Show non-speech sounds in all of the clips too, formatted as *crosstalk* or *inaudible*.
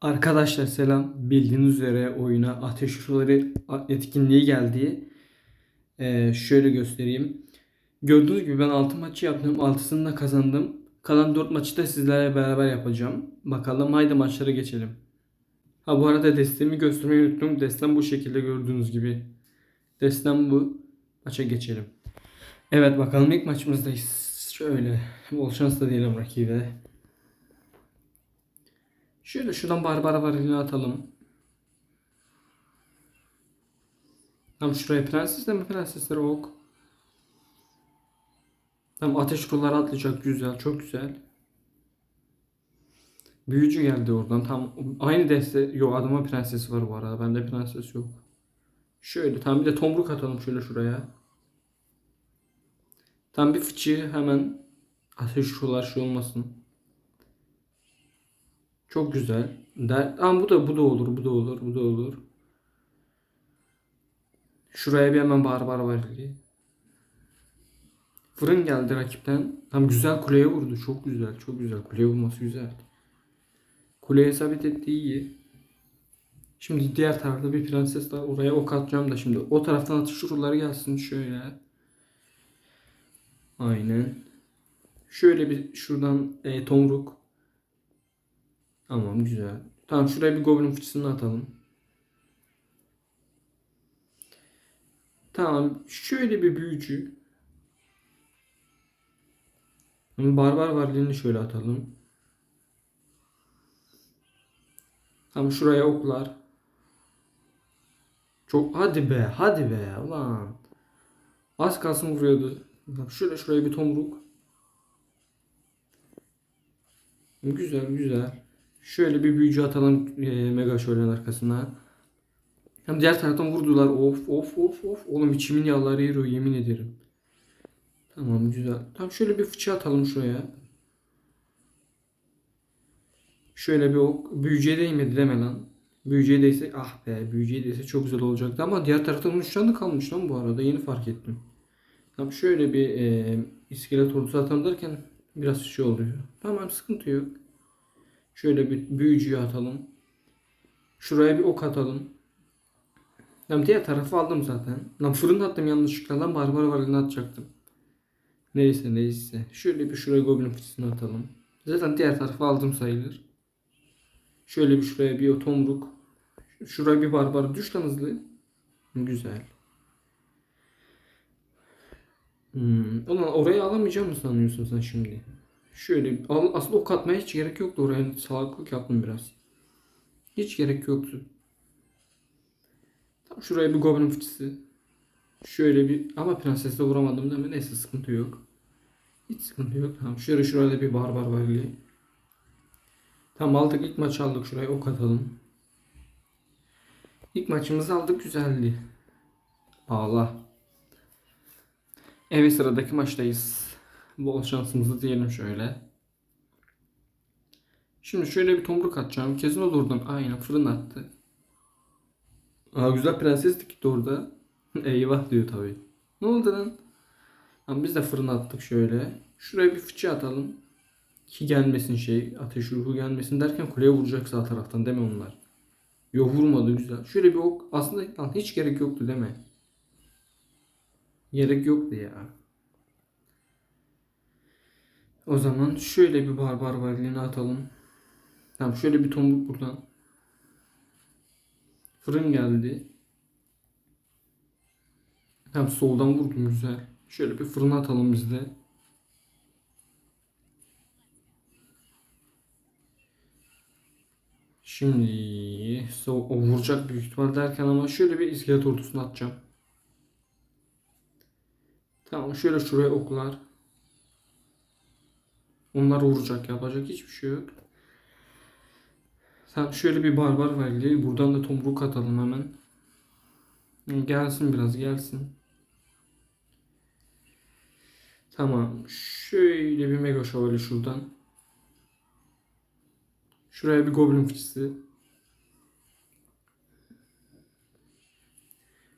Arkadaşlar selam. Bildiğiniz üzere oyuna Ateş Şuruları etkinliği geldi. Ee, şöyle göstereyim. Gördüğünüz gibi ben 6 maçı yaptım. 6'sını da kazandım. Kalan 4 maçı da sizlerle beraber yapacağım. Bakalım haydi maçlara geçelim. Ha bu arada destemi göstermeyi unuttum. Destem bu şekilde gördüğünüz gibi. Destem bu. Maça geçelim. Evet bakalım ilk maçımızdayız. Şöyle. Bol şans da diyelim rakibe. Şöyle şuradan Barbara varilini atalım. Tam şuraya prenses de mi prensesleri ok. Tam ateş ruları atlayacak güzel çok güzel. Büyücü geldi oradan tam aynı deste yok adama prensesi var bu arada bende prenses yok. Şöyle tam bir de tomruk atalım şöyle şuraya. Tam bir fıçı hemen ateş rular şey olmasın. Çok güzel. Der, ama bu da bu da olur, bu da olur, bu da olur. Şuraya bir hemen barbar var. Fırın geldi rakipten. Tam güzel kuleye vurdu. Çok güzel, çok güzel. Kuleye vurması güzel. Kuleye sabit etti iyi. Şimdi diğer tarafta bir prenses daha oraya ok atacağım da şimdi o taraftan atış şuraları gelsin şöyle. Aynen. Şöyle bir şuradan e, tomruk. Tamam güzel. Tamam şuraya bir goblin fıçısını atalım. Tamam şöyle bir büyücü. Barbar varlığını şöyle atalım. Tamam şuraya oklar. Çok hadi be hadi be ulan. Az kalsın vuruyordu. Şöyle şuraya bir tomruk. Güzel güzel. Şöyle bir büyücü atalım e, Mega Şölen arkasına. Hem diğer taraftan vurdular. Of of of of. Oğlum içimin yağları eriyor yemin ederim. Tamam güzel. Tamam şöyle bir fıçı atalım şuraya. Şöyle bir ok. Büyücüye değmedi deme lan. Büyücüye değse ah be büyücüye değse çok güzel olacaktı ama diğer taraftan 13 canı kalmış lan bu arada yeni fark ettim. Tamam şöyle bir e, iskelet ordusu atalım derken biraz şey oluyor. Tamam sıkıntı yok. Şöyle bir büyücüyü atalım. Şuraya bir ok atalım. Lan diğer tarafı aldım zaten. Lan fırın attım yanlışlıkla. Lan barbar varlığını atacaktım. Neyse neyse. Şöyle bir şuraya goblin fıçısını atalım. Zaten diğer tarafı aldım sayılır. Şöyle bir şuraya bir o tomruk. Şuraya bir barbar düş lan hızlı. Güzel. Hmm. Ulan oraya alamayacağım mı sanıyorsun sen şimdi? Şöyle aslında ok atmaya hiç gerek yoktu oraya salaklık yaptım biraz. Hiç gerek yoktu. Tam şuraya bir goblin fıçısı. Şöyle bir ama prensesle vuramadım değil mi? Neyse sıkıntı yok. Hiç sıkıntı yok. Tamam şöyle şuraya da bir barbar var. Tamam aldık ilk maç aldık şuraya ok atalım. İlk maçımızı aldık güzeldi. Allah. Evet sıradaki maçtayız. Bol şansımızı diyelim şöyle. Şimdi şöyle bir tomruk atacağım. Kesin olurdum. Aynen fırın attı. Aa güzel prenses dikti orada. *laughs* Eyvah diyor tabi. Ne oldu lan? Ama biz de fırın attık şöyle. Şuraya bir fıçı atalım. Ki gelmesin şey. Ateş ruhu gelmesin derken kuleye vuracak sağ taraftan deme onlar. Yo vurmadı güzel. Şöyle bir ok. Aslında lan hiç gerek yoktu deme. Gerek yoktu ya. O zaman şöyle bir barbar varlığını atalım. Tamam şöyle bir tombuk buradan. Fırın geldi. Hem soldan vurdum güzel. Şöyle bir fırına atalım biz de. Şimdi so o vuracak büyük ihtimal derken ama şöyle bir iskelet ordusunu atacağım. Tamam şöyle şuraya oklar. Onlar vuracak yapacak hiçbir şey yok. Tamam şöyle bir barbar var. Buradan da tomruk atalım hemen. Gelsin biraz gelsin. Tamam. Şöyle bir mega şövalye şuradan. Şuraya bir goblin fıçısı.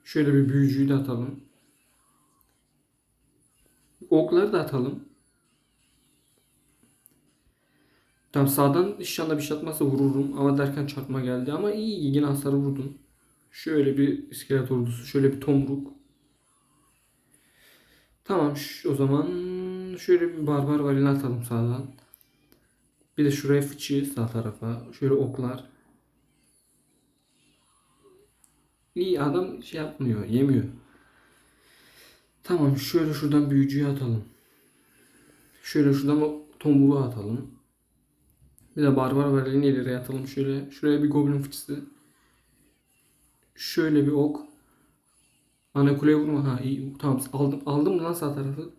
Şöyle bir büyücüyü de atalım. Okları da atalım. Tam sağdan inşallah bir şey atmazsa vururum ama derken çarpma geldi ama iyi yine hasarı vurdum. Şöyle bir iskelet ordusu, şöyle bir tomruk. Tamam o zaman şöyle bir barbar varilini atalım sağdan. Bir de şuraya fıçı sağ tarafa. Şöyle oklar. İyi adam şey yapmıyor, yemiyor. Tamam şöyle şuradan büyücüyü atalım. Şöyle şuradan tomruğu atalım. Bir de barbar varilini ileriye atalım şöyle. Şuraya bir goblin fıçısı. Şöyle bir ok. Ana kuleye vurma. Ha iyi. Tamam aldım. Aldım mı lan sağ tarafı?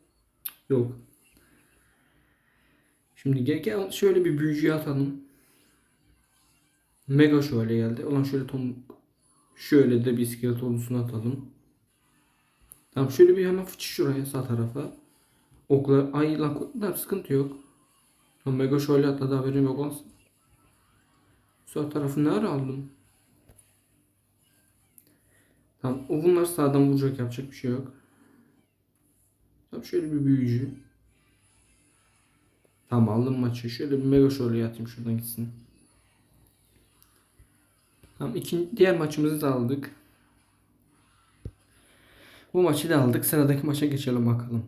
Yok. Şimdi gel, şöyle bir büyücüyü atalım. Mega şöyle geldi. Ulan şöyle tom şöyle de bir iskelet ordusunu atalım. Tamam şöyle bir hemen fıçı şuraya sağ tarafa. Oklar ay lan tamam, sıkıntı yok. Lan Mega şöyle atladı haberim yok olsun. Sağ tarafı ne ara aldım? Tamam o bunlar sağdan vuracak yapacak bir şey yok. Tamam şöyle bir büyücü. Tamam aldım maçı. Şöyle bir mega şöyle atayım şuradan gitsin. Tamam ikinci diğer maçımızı da aldık. Bu maçı da aldık. Sıradaki maça geçelim bakalım.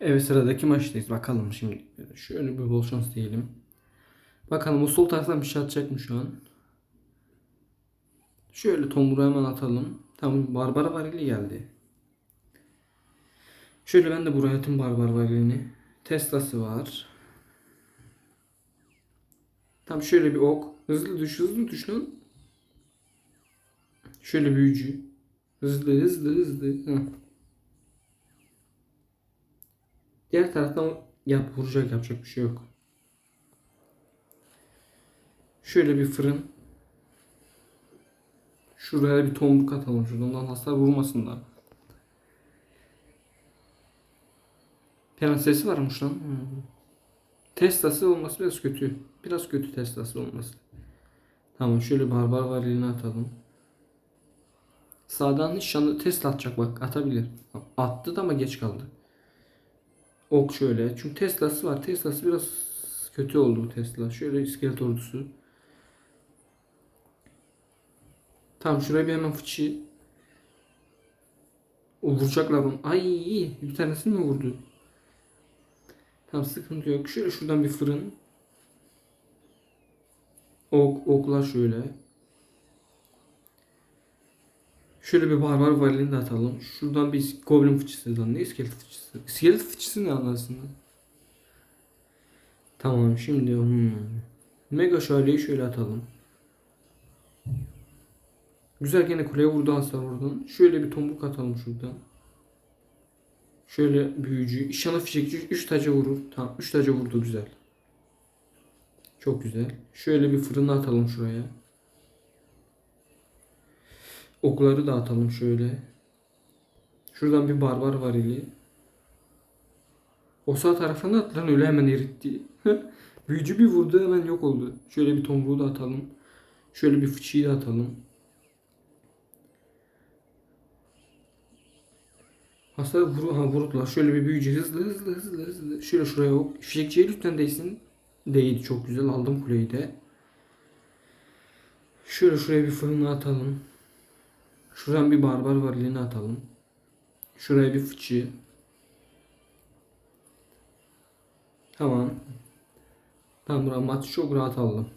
Evet sıradaki maçtayız. Bakalım şimdi. Şöyle bir bol şans diyelim. Bakalım o sol taraftan bir şey atacak mı şu an? Şöyle tomruğu hemen atalım. Tamam Barbara varili geldi. Şöyle ben de buraya atayım Barbar varilini. Tesla'sı var. Tam şöyle bir ok. Hızlı düş hızlı düş lan. Şöyle büyücü. Hızlı hızlı hızlı. Heh. Diğer taraftan yap vuracak yapacak bir şey yok. Şöyle bir fırın. Şuraya bir tomruk atalım şuradan hasar vurmasın da. Prensesi varmış lan. Hmm. Tesla'sı olması biraz kötü. Biraz kötü Tesla'sı olması. Tamam şöyle barbar varilini atalım. Sağdan nişanlı Tesla atacak bak atabilir. Attı da ama geç kaldı. Ok şöyle. Çünkü Tesla'sı var. Tesla'sı biraz kötü oldu bu Tesla. Şöyle iskelet ordusu. Tamam şuraya bir hemen fıçı. O vuracaklar onu. Ay bir tanesini mi vurdu? Tamam sıkıntı yok. Şöyle şuradan bir fırın. Ok, oklar şöyle. Şöyle bir barbar varilini de atalım. Şuradan bir goblin fıçısı lan. Ne iskelet fıçısı? İskelet fıçısı ne anlasın Tamam şimdi hmm. Mega şövalyeyi şöyle atalım. Güzel gene kuleye vurdu hasar oradan. Şöyle bir tombuk atalım şuradan. Şöyle büyücü. İnşallah fişekçi 3 taca vurur. Tamam 3 taca vurdu güzel. Çok güzel. Şöyle bir fırına atalım şuraya. Okları da atalım şöyle. Şuradan bir barbar varili. O sağ taraftan at lan öyle hemen eritti. Büyücü bir vurdu hemen yok oldu. Şöyle bir tomruğu da atalım. Şöyle bir fıçıyı da atalım. Hasar vur, ha, vurdular. Şöyle bir büyücü hızlı hızlı hızlı hızlı. Şöyle şuraya ok. Fişekçiye lütfen değsin. Değdi çok güzel. Aldım kuleyi de. Şöyle şuraya bir fırına atalım. Şuradan bir barbar varilini atalım. Şuraya bir fıçı. Tamam. Tamam buram maçı çok rahat aldım.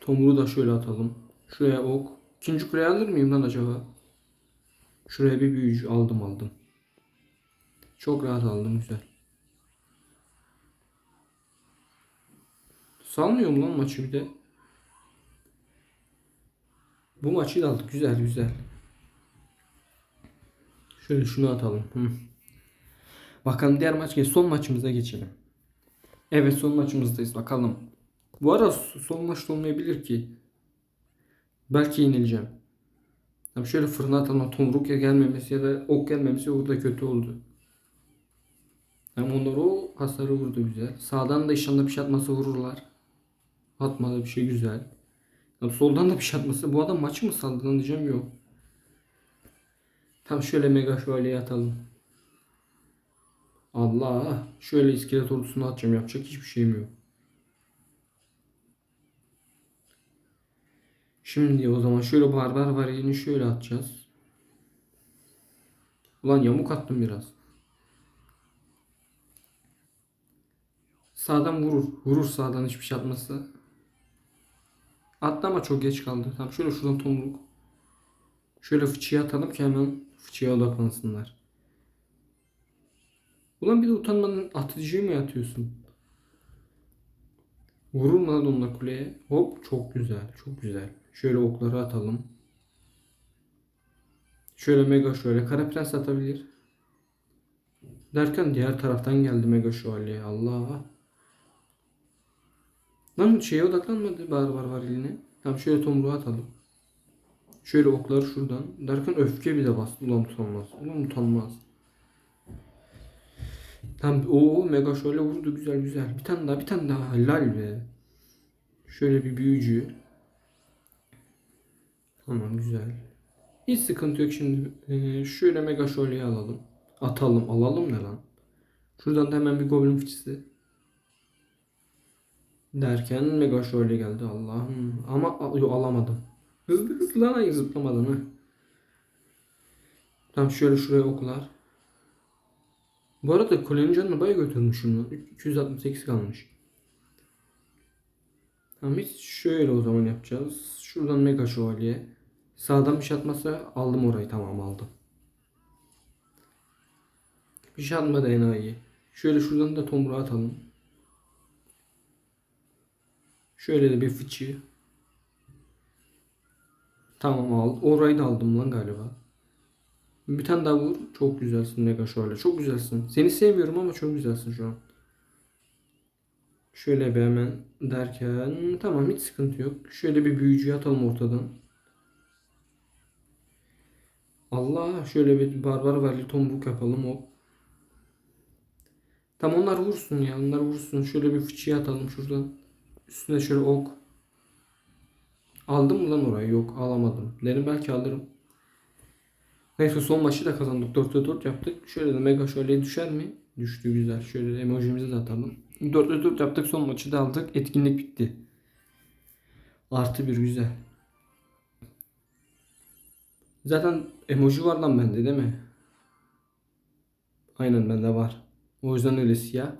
Tomruğu da şöyle atalım. Şuraya ok. İkinci kuleyi alır mıyım lan acaba? Şuraya bir büyücü aldım aldım. Çok rahat aldım güzel. Salmıyorum lan maçı bir de. Bu maçı da aldık güzel güzel. Şöyle şunu atalım. Hı. Bakalım diğer maç geç. Son maçımıza geçelim. Evet son maçımızdayız. Bakalım. Bu ara son maçta olmayabilir ki. Belki yenileceğim. Tabii şöyle fırına atalım. Tomruk ya gelmemesi ya da ok gelmemesi orada kötü oldu. Hem onlar o hasarı vurdu güzel. Sağdan da inşallah bir şey atması vururlar. Atmadı bir şey güzel. Ya soldan da bir şey atması. Bu adam maçı mı saldı lan diyeceğim yok. Tam şöyle mega şövalyeyi atalım. Allah. Şöyle iskelet ordusunu atacağım. Yapacak hiçbir şeyim yok. Şimdi o zaman şöyle barbar variyini şöyle atacağız. Ulan yamuk attım biraz. Sağdan vurur. Vurur sağdan hiçbir şey atmazsa. Attı ama çok geç kaldı. Tamam şöyle şuradan tomruk. Şöyle fıçıya atalım ki hemen fıçıya odaklansınlar. Ulan bir de utanmadan atıcıyı mı atıyorsun? Vurur mu lan onunla kuleye? Hop çok güzel çok güzel. Şöyle okları atalım. Şöyle mega şöyle kara prens atabilir. Derken diğer taraftan geldi mega şövalye. Allah. Lan şeye odaklanmadı barbar var eline. Tamam şöyle tomruğu atalım. Şöyle okları şuradan. Derken öfke bir de bastı. Ulan utanmaz. Ulan utanmaz. Tam o mega şöyle vurdu güzel güzel. Bir tane daha bir tane daha helal be. Şöyle bir büyücü. Tamam güzel. Hiç sıkıntı yok şimdi. Ee, şöyle mega şöyle alalım. Atalım alalım ne lan. Şuradan da hemen bir goblin fıçısı. Derken mega şöyle geldi Allah'ım. Ama yok, alamadım. Hızlı hızlı lan hayır zıplamadan ha. Tamam şöyle şuraya oklar. Bu arada kulenin canını bayağı götürmüşüm lan. 268 kalmış. Tamam biz şöyle o zaman yapacağız. Şuradan mega şövalye. Sağdan bir şey atmazsa aldım orayı tamam aldım. Bir şey atmadı enayi. Şöyle şuradan da tomruğu atalım. Şöyle de bir fıçı. Tamam al. Orayı da aldım lan galiba. Bir tane daha vur. Çok güzelsin Mega şöyle. Çok güzelsin. Seni sevmiyorum ama çok güzelsin şu an. Şöyle bir hemen derken tamam hiç sıkıntı yok. Şöyle bir büyücüyü atalım ortadan. Allah şöyle bir barbar varlı tombuk yapalım hop. Tam onlar vursun ya onlar vursun. Şöyle bir fıçıya atalım şuradan. Üstüne şöyle ok. Aldım mı lan orayı? Yok alamadım. Derim belki alırım. Neyse son maçı da kazandık. 4'te 4 yaptık. Şöyle de mega şöyle düşer mi? Düştü güzel. Şöyle de emojimizi de atalım. 4'te 4 yaptık. Son maçı da aldık. Etkinlik bitti. Artı bir güzel. Zaten emoji var lan bende değil mi? Aynen bende var. O yüzden öyle siyah.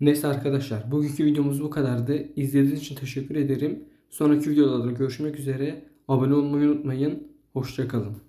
Neyse arkadaşlar bugünkü videomuz bu kadardı. İzlediğiniz için teşekkür ederim. Sonraki videolarda görüşmek üzere. Abone olmayı unutmayın. Hoşçakalın.